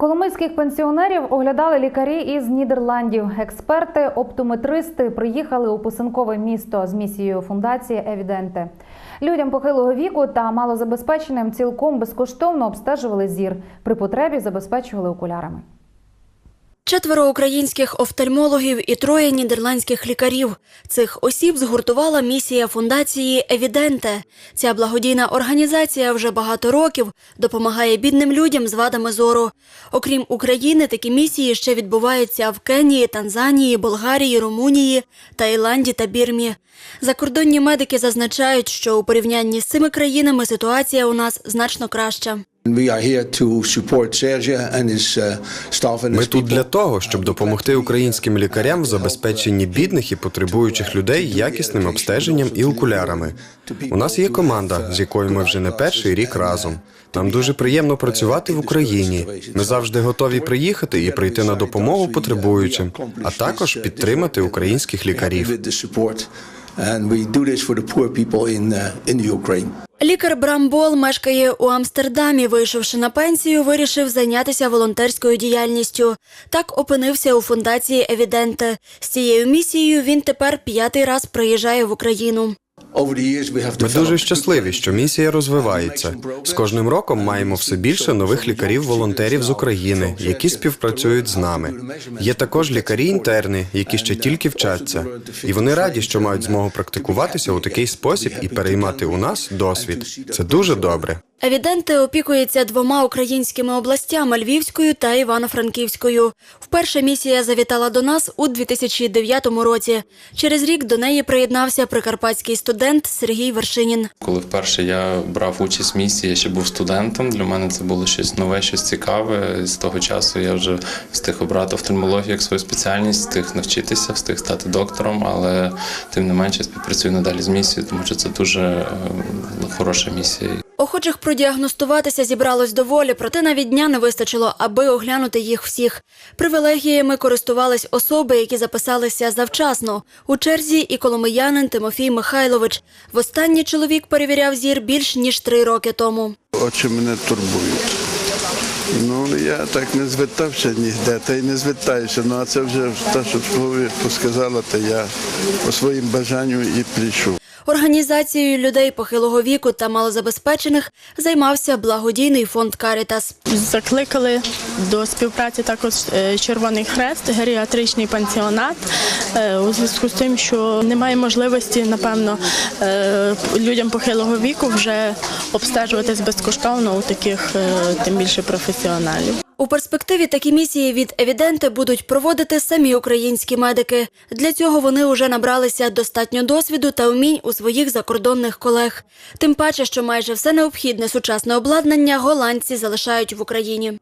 Коломийських пенсіонерів оглядали лікарі із Нідерландів. Експерти, оптометристи приїхали у писанкове місто з місією фундації Евіденте. Людям похилого віку та малозабезпеченим цілком безкоштовно обстежували зір. При потребі забезпечували окулярами. Четверо українських офтальмологів і троє нідерландських лікарів. Цих осіб згуртувала місія фундації Евіденте. Ця благодійна організація вже багато років допомагає бідним людям з вадами зору. Окрім України, такі місії ще відбуваються в Кенії, Танзанії, Болгарії, Румунії, Таїланді та Бірмі. Закордонні медики зазначають, що у порівнянні з цими країнами ситуація у нас значно краща. Uh, Ми тут для того, щоб допомогти українським лікарям в забезпеченні бідних і потребуючих людей якісним обстеженням і окулярами. У нас є команда, з якою ми вже не перший рік разом. Нам дуже приємно працювати в Україні. Ми завжди готові приїхати і прийти на допомогу потребуючим, а також підтримати українських лікарів. Лікар Брам Бол мешкає у Амстердамі. Вийшовши на пенсію, вирішив зайнятися волонтерською діяльністю. Так опинився у фундації Евіденте. З цією місією він тепер п'ятий раз приїжджає в Україну. Ми дуже щасливі, що місія розвивається. З кожним роком маємо все більше нових лікарів-волонтерів з України, які співпрацюють з нами. Є також лікарі-інтерни, які ще тільки вчаться, і вони раді, що мають змогу практикуватися у такий спосіб і переймати у нас досвід. Це дуже добре. Евіденте опікується двома українськими областями Львівською та Івано-Франківською. Вперше місія завітала до нас у 2009 році. Через рік до неї приєднався прикарпатський студент Сергій Вершинін. Коли вперше я брав участь в місії, я ще був студентом. Для мене це було щось нове, щось цікаве. З того часу я вже встиг обрати офтальмологію як свою спеціальність, встиг навчитися, встиг стати доктором, але тим не менше співпрацюю надалі з місією, тому що це дуже е, хороша місія. Охочих продіагностуватися зібралось доволі, проте навіть дня не вистачило, аби оглянути їх всіх. Привілегіями користувались особи, які записалися завчасно. У черзі і коломиянин Тимофій Михайлович. Востаннє чоловік перевіряв зір більш ніж три роки тому. Очі мене турбують. Ну, я так не звертався ніде, та й не звертаюся. Ну, а це вже те, що сказала, то я по своїм бажанню і прийшов. Організацією людей похилого віку та малозабезпечених займався благодійний фонд Карітас. Закликали до співпраці також е, Червоний Хрест, геріатричний пансіонат е, у зв'язку з тим, що немає можливості, напевно, е, людям похилого віку вже обстежуватись безкоштовно у таких тим більше професіоналів. У перспективі такі місії від евіденти будуть проводити самі українські медики. Для цього вони вже набралися достатньо досвіду та вмінь у своїх закордонних колег. Тим паче, що майже все необхідне сучасне обладнання голландці залишають в Україні.